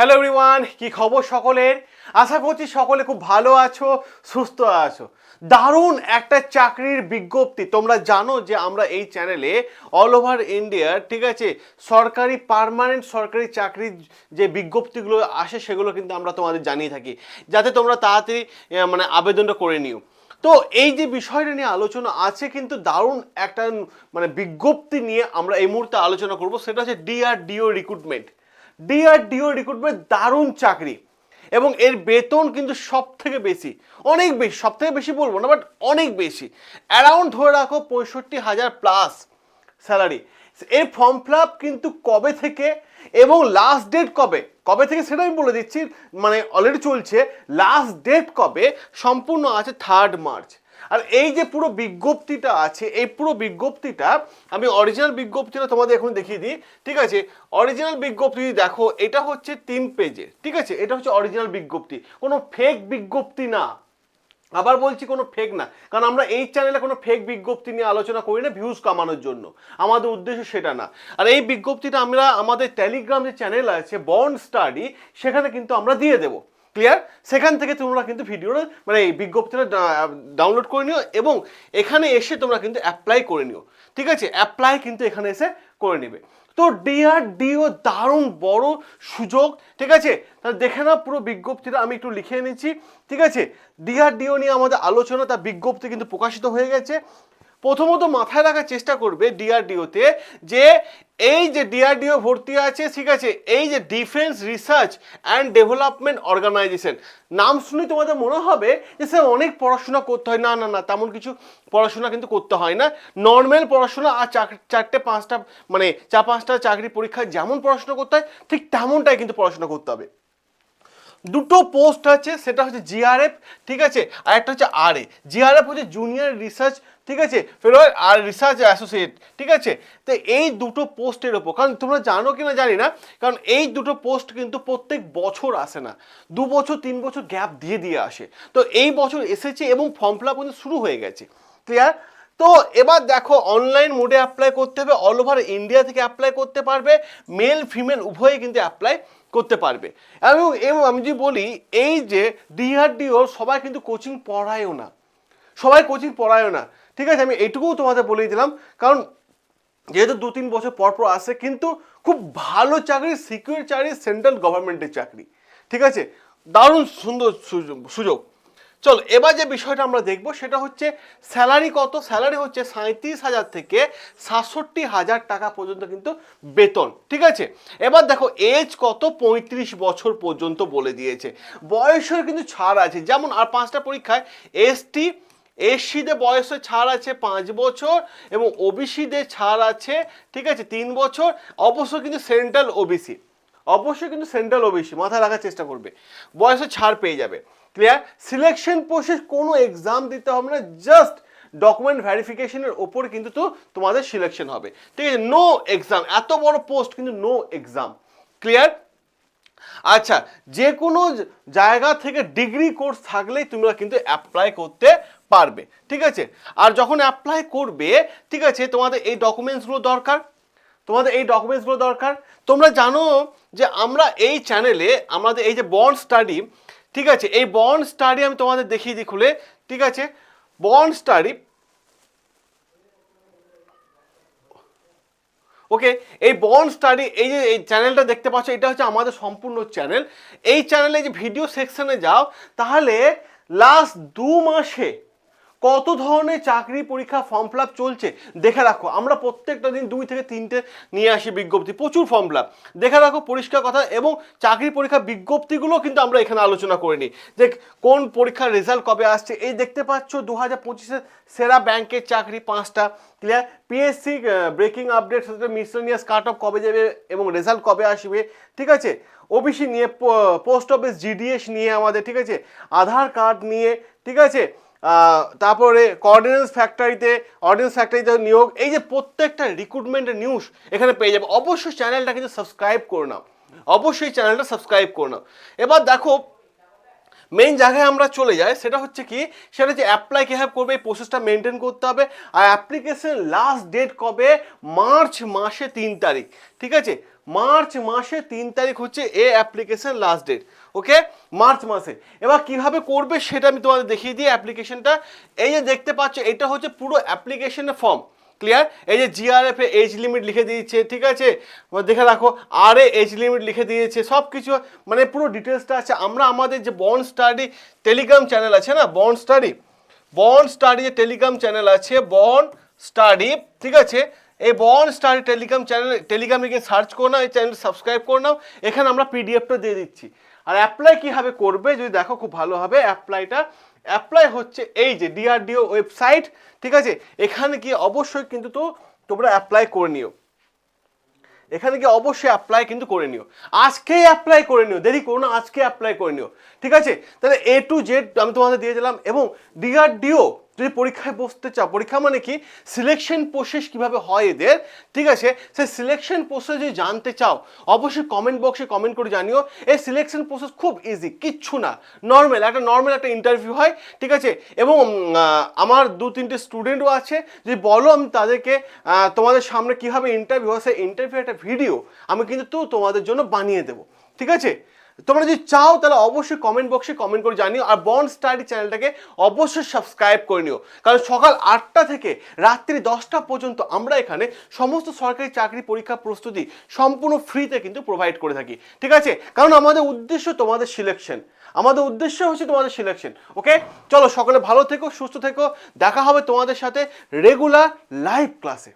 Hello everyone কি খবর সকলের? আশা করছি সকলে খুব ভালো আছো, সুস্থ আছো। দারুণ একটা চাকরির বিজ্ঞপ্তি। তোমরা জানো যে আমরা এই চ্যানেলে অল ওভার ইন্ডিয়ার ঠিক আছে, সরকারি পার্মানেন্ট সরকারি চাকরির যে বিজ্ঞপ্তিগুলো আসে সেগুলো কিন্তু আমরা তোমাদের জানিয়ে থাকি। যাতে তোমরা তাড়াতাড়ি মানে আবেদনটা করে নিও। তো এই যে বিষয়টা নিয়ে আলোচনা আছে কিন্তু দারুণ একটা মানে বিজ্ঞপ্তি নিয়ে আমরা এই মুহূর্তে আলোচনা করব, সেটা হচ্ছে ডিআরডিও রিক্রুটমেন্ট ডিআরডিও রিক্রুটমেন্ট দারুণ চাকরি। এবং এর বেতন কিন্তু সব থেকে বেশি। অনেক বেশি সব থেকে বেশি বলব না বাট অনেক বেশি। অ্যারাউন্ড ধরে রাখো পঁয়ষট্টি হাজার প্লাস স্যালারি এর ফর্ম ফিল আপ কিন্তু কবে থেকে এবং লাস্ট ডেট কবে? কবে থেকে সেটা আমি বলে দিচ্ছি মানে অলরেডি চলছে। লাস্ট ডেট কবে? সম্পূর্ণ আছে থার্ড মার্চ আর এই যে পুরো বিজ্ঞপ্তিটা আছে, এই পুরো বিজ্ঞপ্তিটা আমি অরিজিনাল বিজ্ঞপ্তিটা তোমাদের এখন দেখিয়ে দিই, ঠিক আছে? অরিজিনাল বিজ্ঞপ্তি, দেখো, এটা হচ্ছে তিন পেজে ঠিক আছে? এটা হচ্ছে অরিজিনাল বিজ্ঞপ্তি, কোনো ফেক বিজ্ঞপ্তি না। আবার বলছি কোনো ফেক না, কারণ আমরা এই চ্যানেলে কোনো ফেক বিজ্ঞপ্তি নিয়ে আলোচনা করি না ভিউজ কামানোর জন্য। আমাদের উদ্দেশ্য সেটা না। আর এই বিজ্ঞপ্তিটা আমরা আমাদের টেলিগ্রাম যে চ্যানেল আছে বন্ড স্টাডি সেখানে কিন্তু আমরা দিয়ে দেবো। ক্লিয়ার সেখান থেকে তোমরা কিন্তু ভিডিওটা মানে এই বিজ্ঞপ্তিটা ডাউনলোড করে নিও এবং এখানে এসে তোমরা কিন্তু অ্যাপ্লাই করে নিও। ঠিক আছে? অ্যাপ্লাই কিন্তু এখানে এসে করে নেবে। তো ডিআরডিও দারুণ বড় সুযোগ, ঠিক আছে? তাহলে দেখে না পুরো বিজ্ঞপ্তিটা, আমি একটু লিখে নিচ্ছি। ঠিক আছে? ডিআরডিও নিয়ে আমাদের আলোচনা তার বিজ্ঞপ্তি কিন্তু প্রকাশিত হয়ে গেছে। প্রথমত মাথায় রাখার চেষ্টা করবে ডিআরডিওতে যে এই যে ডিআরডিও ভর্তি আছে, ঠিক আছে, এই যে defence research and development organisation নাম শুনে তোমাদের মনে হবে যে স্যার অনেক পড়াশোনা করতে হয়। না না না, তেমন কিছু পড়াশোনা কিন্তু করতে হয় না। নর্মাল পড়াশোনা আর চারটে পাঁচটা মানে চার, পাঁচটা চাকরি পরীক্ষায় যেমন পড়াশোনা করতে হয়, ঠিক তেমনটাই কিন্তু পড়াশোনা করতে হবে। দুটো পোস্ট আছে, সেটা হচ্ছে জিআরএফ ঠিক আছে? আর একটা হচ্ছে আর এ জিআরএফ হচ্ছে জুনিয়র রিসার্চ ঠিক আছে? ফেলো আর রিসার্চ অ্যাসোসিয়েট ঠিক আছে? তো এই দুটো পোস্টের ওপর, কারণ তোমরা জানো কি না জানি না, কারণ এই দুটো পোস্ট কিন্তু প্রত্যেক বছর আসে না। দু বছর, তিন বছর গ্যাপ দিয়ে দিয়ে আসে। তো এই বছর এসেছে এবং ফর্ম ফিল আপ কিন্তু শুরু হয়ে গেছে। ক্লিয়ার তো এবার দেখো অনলাইন মোডে অ্যাপ্লাই করতে হবে অল ওভার ইন্ডিয়া থেকে অ্যাপ্লাই করতে পারবে। মেল ফিমেল উভয়ে কিন্তু অ্যাপ্লাই করতে পারবে। এবং এবং আমি যদি বলি, এই যে ডিআরডিও সবাই কিন্তু কোচিং পড়ায়ও না। সবাই কোচিং পড়ায়ও না। ঠিক আছে, আমি এটুকুও তোমাদের বলেই দিলাম। কারণ যেহেতু দু তিন বছর পরপর পর আসে, কিন্তু খুব ভালো চাকরি সিকিউর চাকরি সেন্ট্রাল গভর্নমেন্টের চাকরি। ঠিক আছে, দারুণ সুন্দর সুযোগ- সুযোগ। চলো, এবার যে বিষয়টা আমরা দেখব সেটা হচ্ছে স্যালারি কত? স্যালারি হচ্ছে সাঁত্রিশ হাজার থেকে সাতষট্টি হাজার টাকা পর্যন্ত কিন্তু বেতন, ঠিক আছে? এবার দেখো এজ কত? পঁয়ত্রিশ বছর পর্যন্ত বলে দিয়েছে। বয়সের কিন্তু ছাড় আছে। যেমন, আর পাঁচটা পরীক্ষায় এসটি এসসিদের বয়সে ছাড় আছে পাঁচ বছর এবং ওবিসিদের ছাড় আছে, ঠিক আছে, তিন বছর। অবশ্য কিন্তু সেন্ট্রাল ওবিসি অবশ্যই কিন্তু সেন্ট্রাল ওবিসি মাথায় রাখার চেষ্টা করবে। বয়সে ছাড় পেয়ে যাবে। ক্লিয়ার সিলেকশন প্রসেস কোনো এক্সাম দিতে হবে না জাস্ট ডকুমেন্ট ভ্যারিফিকেশনের ওপর কিন্তু তো তোমাদের সিলেকশন হবে। ঠিক আছে? নো এক্সাম এত বড় পোস্ট কিন্তু নো এক্সাম ক্লিয়ার আচ্ছা যে কোনো জায়গা থেকে ডিগ্রি কোর্স থাকলেই তোমরা কিন্তু অ্যাপ্লাই করতে পারবে। ঠিক আছে? আর যখন অ্যাপ্লাই করবে, ঠিক আছে, তোমাদের এই ডকুমেন্টসগুলো দরকার। তোমাদের এই ডকুমেন্টসগুলো দরকার। তোমরা জানো যে আমরা এই চ্যানেলে আমাদের এই যে বন্ড স্টাডি ঠিক আছে, এই বন্ড স্টাডি আমি তোমাদের দেখিয়ে দিই খুলে, ঠিক আছে? বন্ড স্টাডি ওকে এই বন্ড স্টাডি এই যে, এই চ্যানেলটা দেখতে পাচ্ছ, এটা হচ্ছে আমাদের সম্পূর্ণ চ্যানেল এই চ্যানেলে যে ভিডিও সেকশনে যাও, তাহলে লাস্ট দু মাসে কত ধরনের চাকরি পরীক্ষা ফর্ম ফিল চলছে? দেখে রাখো, আমরা প্রত্যেকটা দিন দুই থেকে তিনটে নিয়ে আসি বিজ্ঞপ্তি, প্রচুর ফর্ম ফিল দেখে রাখো, পরিষ্কার কথা, এবং চাকরি পরীক্ষা বিজ্ঞপ্তিগুলো কিন্তু আমরা এখানে আলোচনা করে নিই। যে কোন পরীক্ষার রেজাল্ট কবে আসছে? এই দেখতে পাচ্ছ দু হাজার পঁচিশের সেরা ব্যাংকের চাকরি পাঁচটা। Clear PSC breaking update miscellaneous cut off কবে যাবে এবং রেজাল্ট কবে আসবে, ঠিক আছে? ওবিসি নিয়ে পোস্ট অফিস জিডিএস নিয়ে আমাদের, ঠিক আছে? আধার কার্ড নিয়ে, ঠিক আছে? তারপরে কোঅর্ডিনেন্স ফ্যাক্টরিতে অর্ডিনেন্স ফ্যাক্টরিতে নিয়োগ। এই যে প্রত্যেকটা রিক্রুটমেন্টের নিউজ এখানে পেয়ে যাবে। অবশ্যই চ্যানেলটা কিন্তু সাবস্ক্রাইব করে নাও অবশ্যই চ্যানেলটা সাবস্ক্রাইব করে নাও এবার দেখো মেইন জায়গায় আমরা চলে যাই, সেটা হচ্ছে কি, সেটা হচ্ছে অ্যাপ্লাই কীভাবে করবে, এই প্রসেসটা মেনটেন করতে হবে। আর অ্যাপ্লিকেশন লাস্ট ডেট কবে? মার্চ মাসে তিন তারিখ। ঠিক আছে? মার্চ মাসে তিন তারিখ হচ্ছে এ application last date okay March মাসে। এবার কীভাবে করবে সেটা আমি তোমাদের দেখিয়ে দিই অ্যাপ্লিকেশনটা এই যে দেখতে পাচ্ছ, এটা হচ্ছে পুরো অ্যাপ্লিকেশনের ফর্ম ক্লিয়ার এই যে জিআরএফ এ এজ লিমিট লিখে দিয়েছে, ঠিক আছে? দেখে রাখো আর এ এজ লিমিট লিখে দিয়েছে সব কিছু মানে পুরো ডিটেলসটা আছে। আমরা আমাদের যে বন্ড স্টাডি টেলিগ্রাম চ্যানেল আছে না বন্ড স্টাডি বন্ড স্টাডি যে টেলিগ্রাম চ্যানেল আছে বন্ড স্টাডি ঠিক আছে? এই বন স্টাডি টেলিগ্রাম চ্যানেল, টেলিগ্রামে গিয়ে সার্চ করো না, এই চ্যানেল সাবস্ক্রাইব করে নাও। এখানে আমরা পিডিএফটা দিয়ে দিচ্ছি। আর অ্যাপ্লাই কীভাবে করবে, যদি দেখো খুব ভালো হবে অ্যাপ্লাইটা অ্যাপ্লাই হচ্ছে এই যে ডিআরডিও ওয়েবসাইট ঠিক আছে? এখানে গিয়ে অবশ্যই কিন্তু তো তোমরা অ্যাপ্লাই করে নিও। এখানে গিয়ে অবশ্যই অ্যাপ্লাই কিন্তু করে নিও। আজকেই অ্যাপ্লাই করে নিও, দেরি করো না, আজকে অ্যাপ্লাই করে নিও। ঠিক আছে? তাহলে এ টু জেড আমি তোমাদের দিয়ে দিলাম, এবং ডিআরডিও যদি পরীক্ষায় বসতে চাও, পরীক্ষা মানে কি? সিলেকশন প্রসেস কীভাবে হয় এদের? ঠিক আছে? সেই সিলেকশন প্রসেস যদি জানতে চাও, অবশ্যই কমেন্ট বক্সে কমেন্ট করে জানিও। এই সিলেকশন প্রসেস খুব ইজি কিচ্ছু না। নর্মাল একটা নর্মাল একটা ইন্টারভিউ হয়, ঠিক আছে? এবং আমার দু তিনটে স্টুডেন্টও আছে যদি বলো আমি তাদেরকে তোমাদের সামনে কীভাবে ইন্টারভিউ হয়, সেই ইন্টারভিউ একটা ভিডিও আমি কিন্তু তোমাদের জন্য বানিয়ে দেবো। ঠিক আছে? তোমরা যদি চাও তাহলে অবশ্যই কমেন্ট বক্সে কমেন্ট করে জানিও আর বন্ড স্টাডি চ্যানেলটাকে অবশ্যই সাবস্ক্রাইব করে নিও। কারণ সকাল আটটা থেকে রাত্রি দশটা পর্যন্ত আমরা এখানে সমস্ত সরকারি চাকরি পরীক্ষা প্রস্তুতি সম্পূর্ণ ফ্রিতে কিন্তু প্রোভাইড করে থাকি। ঠিক আছে? কারণ আমাদের উদ্দেশ্য তোমাদের সিলেকশন আমাদের উদ্দেশ্য হচ্ছে তোমাদের সিলেকশন ওকে চলো সকলে ভালো থেকো, সুস্থ থেকো। দেখা হবে তোমাদের সাথে রেগুলার লাইভ ক্লাসে